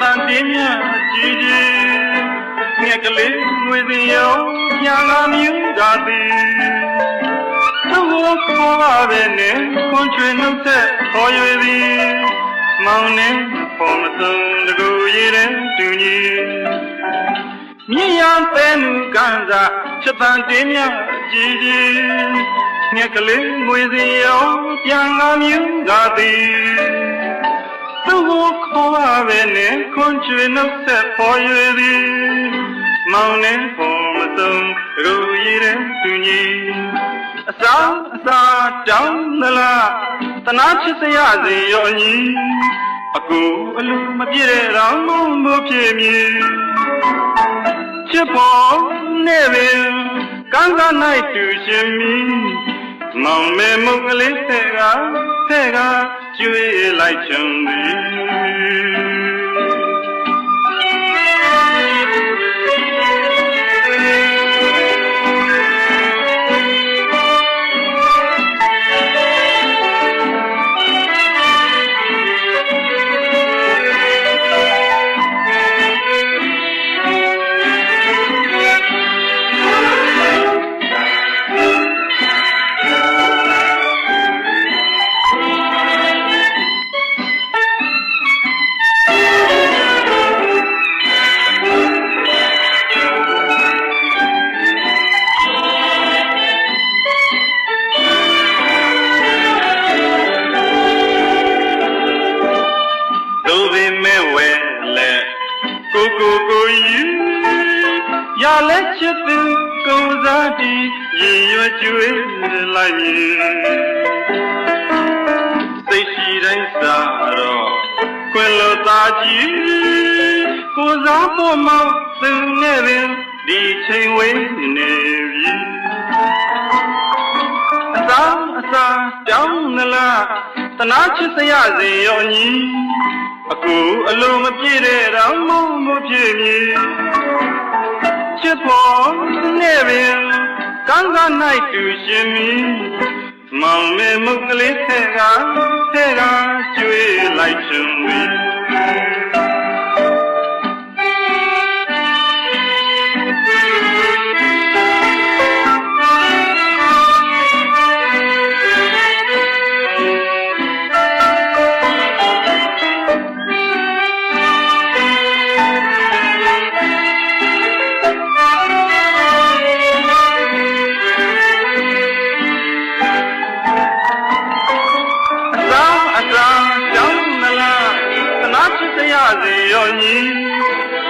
တန်တင်းမြကြည်ကြည်ငှက်ကလေးငွေစင်ရောညာငါမြူကသည်သူ့ကိုခေါ်ပါပဲနဲ့ခွန်ချွေနှုတ်ဆက်ခေါ်ရွေသည်မောင်နဲ့ဖော်မစုံတကူရည်တဲ့တူညီမြင်ရတဲ့နုကန်သာချက်တန်တင်းမြကြည်ကြည်ငှက်ကလေးငွေစင်ရောပြန်ငါမြူကသည်သူ့ ကိုခေါ်ပါပဲနဲ့ခွန်ချွေနှုတ်ဆက်ခေါ်ရွေသည်မောင်နဲ့ဖော်မစုံတကူရည်တဲ့တူညီအစာအစာတောင်းသလားတနာချစ်စရစေရောညီအကူအလူမပြည့်တဲ့တော်မုံမဖြစ်မည်ချစ်ဖို့နဲ့ပင်ကန်းက၌တူရှင်မီမောင်မဲမုတ်ကလေးဆဲကဆဲက ကျွေးလိုက်ချင်သည် ဝဲလက်ကိုကိုကိုယူရလက်ချစ်သူကိုစားတီရင်ရွယ်ကျွေးလိုက်မည်သိရှိတိုင်းစားတော့ခွင်လိုသားကြီးကိုစားပေါ်မောင်သူနဲ့ပင်ဒီချိန်ဝေးနေပြီအသာအသာတောင်းနလားတနာချစ်စရစေရောညီ အခုအလိုမပြည့်တဲ့တော့မုံမဖြစ်မည်ချစ်ဖို့နဲ့ပင်ကန်းက၌တူရှင်မီမောင်မေမုတ်ကလေးဆဲကဆဲကကျွေးလိုက်ရှင်မီ စ်စရစေရောညီ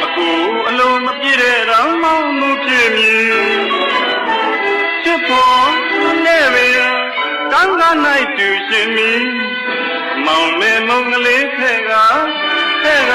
အခုအလုံးမပြည့်တဲ့တော့မောင်မှုဖြစ်မည်ချစ်ဖို့နဲ့ပဲကန်းက၌တူရှင်မီမောင်မဲမုံကလေးထဲကထဲက